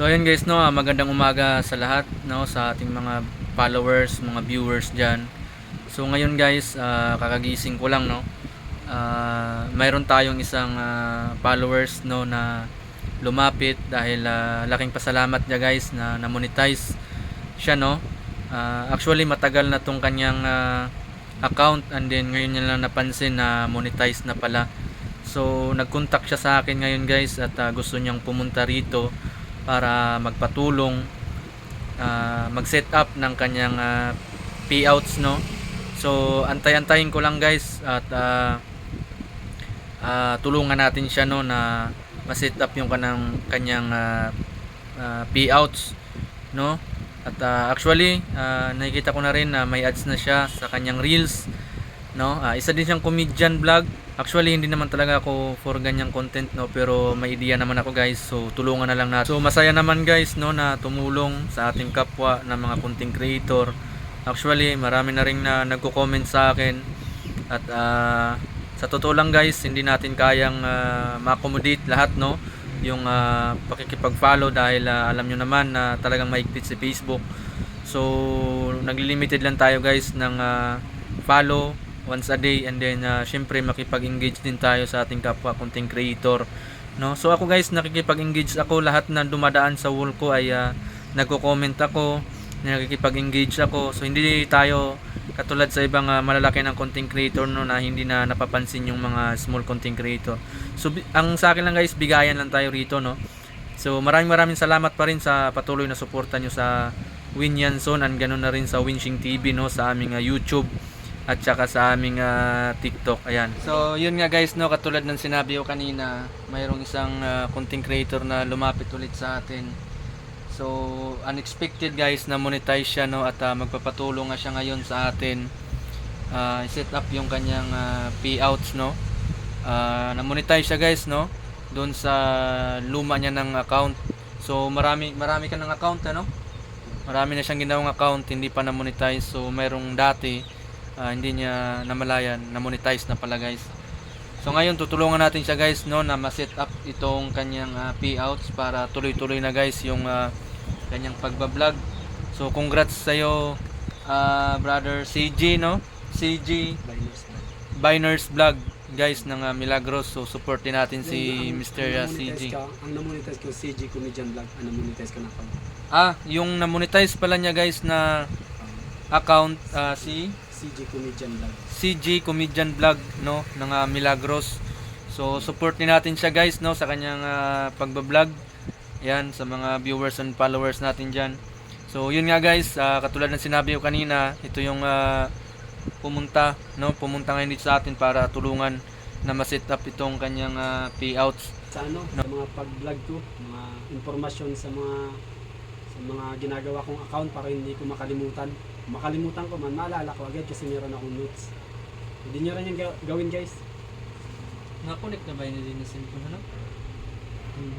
So ayun guys no, ah, magandang umaga sa lahat no sa ating mga followers, mga viewers diyan. So ngayon guys, ah, kakagising ko lang no. Ah, mayroon tayong isang ah, followers no na lumapit dahil ah, laking pasalamat niya guys na na-monetize siya no. Ah, actually matagal na tong kanyang ah, account and then ngayon niya lang napansin na monetize na pala. So nag-contact siya sa akin ngayon guys at ah, gusto niyang pumunta rito para magpatulong ah, mag-set up ng kanyang ah, payouts no. So antay-antayin ko lang guys at ah, ah, tulungan natin siya no na ma-set up yung kanang kanyang ah, ah, payouts no. At ah, actually ah, nakikita ko na rin na may ads na siya sa kanyang reels no. Ah, isa din siyang comedian vlog. Actually hindi naman talaga ako for ganyang content no pero may idea naman ako guys. So tulungan na lang natin. So masaya naman guys no na tumulong sa ating kapwa na mga content creator. Actually marami na rin na nagko-comment sa akin at ah, sa totoo lang guys hindi natin kayang ah, ma-accommodate lahat no yung ah, pakikipag-follow dahil ah, alam nyo naman na talagang mahigpit si Facebook. So nagli-limited lang tayo guys ng ah, follow once a day and then uh, syempre makipag-engage din tayo sa ating kapwa content creator no? So ako guys nakikipag-engage ako. Lahat na dumadaan sa wall ko ay uh, nagko-comment ako nakikipag-engage ako. So hindi tayo katulad sa ibang uh, malalaki ng content creator no na hindi na napapansin yung mga small content creator. So ang sa akin lang guys bigayan lang tayo rito no? So maraming maraming salamat pa rin sa patuloy na suporta nyo sa Win Yanson and ganoon na rin sa Winshing TV no sa aming uh, YouTube at saka sa aming ah, TikTok. Ayan. So, yun nga guys, no, katulad ng sinabi ko kanina, mayroong isang ah, content creator na lumapit ulit sa atin. So, unexpected guys na monetize siya no at ah, magpapatulong nga siya ngayon sa atin. Ah, set up yung kanyang ah, payouts no. Ah, na-monetize siya guys no doon sa luma niya ng account. So, marami marami ka ng account ano? Marami na siyang ginawang account, hindi pa na-monetize. So, mayroong dati ah, hindi niya namalayan, na-monetize na pala guys. So ngayon tutulungan natin siya guys no na ma-set up itong kanyang ah, payouts para tuloy-tuloy na guys yung ah, kanyang pagba-vlog. So congrats sa iyo brother CG no. CG Biners Vlog guys ng ah, Milagros. So support din natin si Mr. ah, CG. Ka, ang namonetize ko, CG Comedian Vlog, ang namonetize ko na ako. Ah, yung na-monetize pala niya guys na account ah, si CG Comedian Vlog. CG Comedian Vlog no ng ah, Milagros. So support din natin siya guys no sa kanyang ah, pagba-vlog. Yan sa mga viewers and followers natin diyan. So yun nga guys, ah, katulad ng sinabi ko kanina, ito yung ah, pumunta no, pumunta ngayon dito sa atin para tulungan na ma-set up itong kanyang ah, payouts. Sa ano, sa mga pag-vlog ko, mga informasyon sa mga sa mga ginagawa kong account para hindi ko makalimutan. Makalimutan ko man, maalala ko agad kasi meron akong notes. Hindi nyo rin yung ga- gawin guys. Na-connect na ba yun din sa cellphone ano? Hmm.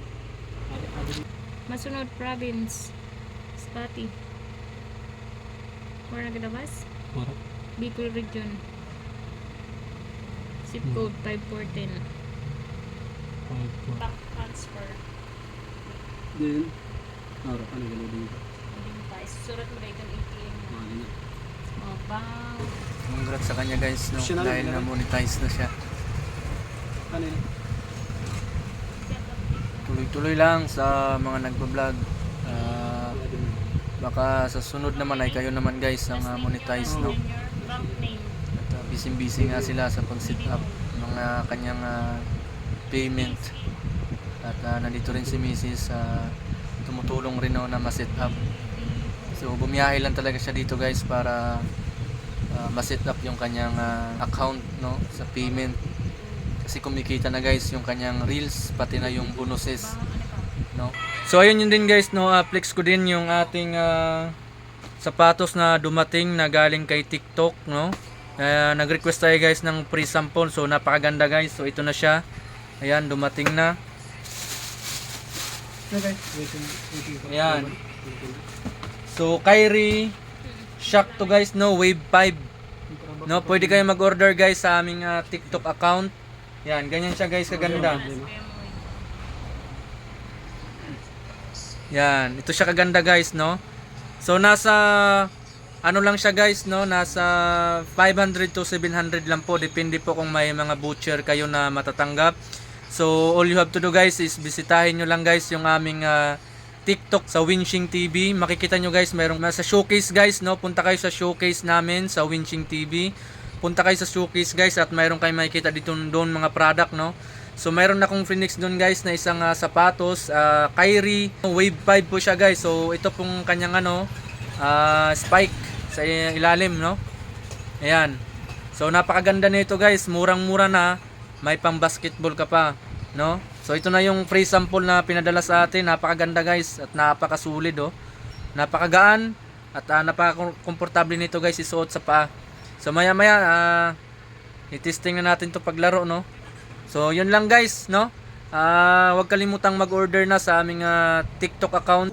Adi- adi- Masunod province. Spati. Where nagalabas? Bicol region. Zip Hmm. code 5410. Back transfer. Then, Aro, ano gano'n dito? Hindi pa. Surat mo rin yung ATM mo. Mga ganyan. Oh, bang. Congrats sa kanya guys no Siya na dahil ganun. na-monetize na siya. Ano yun? Tuloy-tuloy lang sa mga nagba-vlog. Ah, Adi mo. baka sa sunod naman ay kayo naman guys ang ah, monetize no. At uh, busy-busy nga sila sa pag-set up ng ah, kanyang ah, payment. At ah, nandito rin si Mrs. ah, tumutulong rin no, na ma-set up. So bumiyahe lang talaga siya dito guys para ah, ma-set up yung kanyang ah, account no sa payment. Kasi kumikita na guys yung kanyang reels pati na yung bonuses no. So ayun yun din guys no, uh, flex ko din yung ating ah, sapatos na dumating na galing kay TikTok no. Kaya nag-request tayo guys ng free sample so napakaganda guys. So ito na siya. Ayan dumating na. Okay, Ayan. So Kyrie Shock to guys no Wave 5. No, pwede kayo mag-order guys sa aming ah, TikTok account. Yan, ganyan siya guys kaganda. Yan, ito siya kaganda guys, no? So nasa ano lang siya guys, no? Nasa 500 to 700 lang po, depende po kung may mga butcher kayo na matatanggap. So all you have to do guys is bisitahin nyo lang guys yung aming ah, TikTok sa Winching TV. Makikita nyo guys, mayroong sa showcase guys, no? Punta kayo sa showcase namin sa Winching TV. Punta kayo sa showcase guys at mayroon kayo makikita dito doon mga product, no? So mayroon na akong Phoenix doon guys na isang ah, sapatos, ah, Kyrie, Wave 5 po siya guys. So ito pong kanyang ano, ah, spike sa ilalim, no? Ayan. So napakaganda nito guys, murang-mura na, may pang basketball ka pa, no? So ito na yung free sample na pinadala sa atin, napakaganda guys at napakasulit oh. Napakagaan at uh, napaka-komportable nito guys isuot sa paa. So maya maya ah i-testing na natin to paglaro no. So yun lang guys no. Ah huwag kalimutang mag-order na sa aming ah, TikTok account.